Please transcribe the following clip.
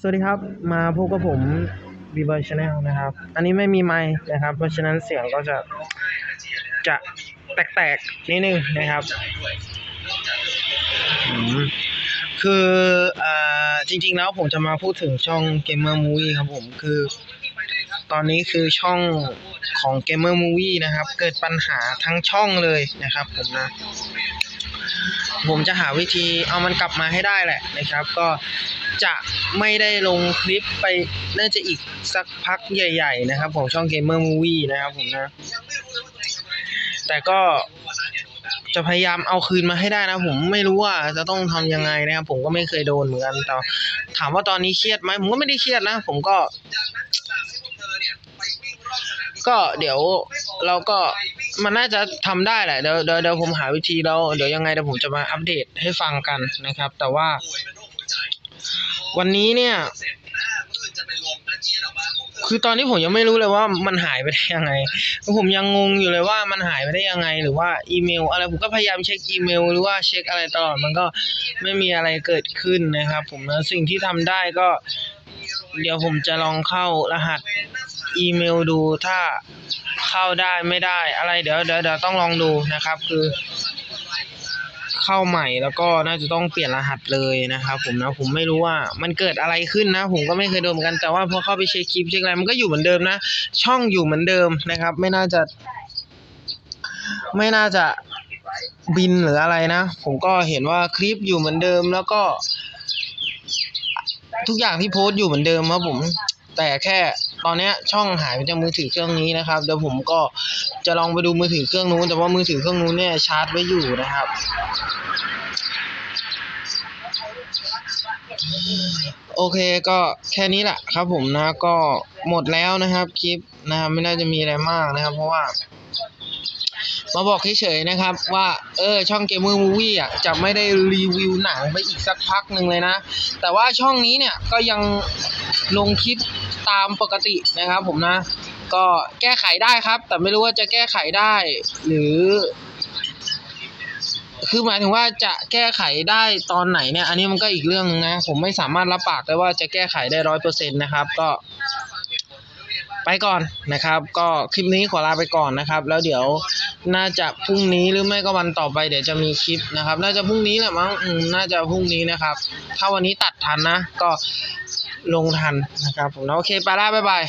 สวัสดีครับ มาพบกับผม b b o y Channel นะครับ อันนี้ไม่มีไมค์นะครับ เพราะฉะนั้นเสียงก็จะจะแตกๆนิดนึงนะครับคืออ่าจริง ๆ แล้วผมจะมาพูดถึงช่อง Gamer Movie ครับผมคือ ตอนนี้คือช่องของ Gamer Movie นะครับ เกิดปัญหาทั้งช่องเลยนะครับผมนะ ผมจะหาวิธีเอามันกลับมาให้ได้แหละนะครับ ก็จะไม่ได้ลงคลิปไปน่าจะอีกสักพักใหญ่ ๆ นะครับ ของช่อง Gamer Movie นะครับผมนะ แต่ก็จะพยายามเอาคืนมาให้ได้นะ ผมไม่รู้ว่าจะต้องทำยังไงนะครับ ผมก็ไม่เคยโดนเหมือนกันแต่ถามว่าตอนนี้เครียดไหมผมก็ไม่ได้เครียดนะ ผมก็ ก็เดี๋ยวเราก็ มันน่าจะทำได้แหละเดี๋ยวเดี๋ยวเดี๋ยวผมหาวิธีแล้วเดี๋ยวยังไงเดี๋ยวผมจะมาอัปเดตให้ฟังกันนะครับ แต่ว่า วันนี้เนี่ย คือตอนนี้ผมยังไม่รู้เลยว่ามันหายไปได้ยังไง ผมยังงงอยู่เลยว่ามันหายไปได้ยังไง หรือว่าอีเมล อะไรผมก็พยายามเช็คอีเมล หรือว่าเช็คอะไรตลอดมันก็ไม่มีอะไรเกิดขึ้นนะครับ ผมนะสิ่งที่ทำได้ก็ เดี๋ยวผมจะลองเข้ารหัส อีเมลดูถ้าเข้าได้ไม่ได้อะไรเดี๋ยวเดี๋ยวเดี๋ยวต้องลองดูนะครับ คือ เข้าใหม่แล้วก็น่าจะต้องเปลี่ยนรหัสเลยนะครับผมนะผมไม่รู้ว่ามันเกิดอะไรขึ้นนะ ผมก็ไม่เคยโดนเหมือนกันแต่ว่าพอเข้าไปเช็คคลิปเช็คอะไรมันก็อยู่เหมือนเดิมนะ ช่องอยู่เหมือนเดิมนะครับ ไม่น่าจะ ไม่น่าจะบินหรืออะไรนะ ผมก็เห็นว่าคลิปอยู่เหมือนเดิมแล้วก็ ทุกอย่างที่โพสต์อยู่เหมือนเดิมครับผม แต่แค่ ตอนนี้ช่องหายไปจากมือถือเครื่องนี้นะครับเดี๋ยวผมก็จะลองไปดูมือถือเครื่องนู้น แต่ว่ามือถือเครื่องนู้นเนี่ยชาร์จไว้อยู่นะครับโอเคก็แค่นี้แหละครับผมนะก็หมดแล้วนะครับคลิปนะครับไม่น่าจะมีอะไรมากนะครับ เพราะว่า มาบอกเฉยๆนะครับ ว่าเออช่องเกมเมอร์มูวี่อะจะไม่ได้รีวิวหนังไปอีกสักพักหนึ่งเลยนะ แต่ว่าช่องนี้เนี่ยก็ยังลงคลิป ตามปกตินะครับ ผมนะ ก็แก้ไขได้ครับ แต่ไม่รู้ว่าจะแก้ไขได้ หรือ คือหมายถึงว่าจะแก้ไขได้ตอนไหนเนี่ย อันนี้มันก็อีกเรื่องนึงนะ ผมไม่สามารถรับปากได้ว่าจะแก้ไขได้ร้อยเปอร์เซ็นต์นะครับ ก็ไปก่อนนะครับ ก็คลิปนี้ขอลาไปก่อนนะครับ แล้วเดี๋ยวน่าจะพรุ่งนี้หรือไม่ก็วันต่อไปเดี๋ยวจะมีคลิปนะครับ น่าจะพรุ่งนี้แหละมั้งอืมน่าจะพรุ่งนี้นะครับ ถ้าวันนี้ตัดทันนะ ก็ ลงทันนะครับผมนะโอเคไปละบ๊ายบาย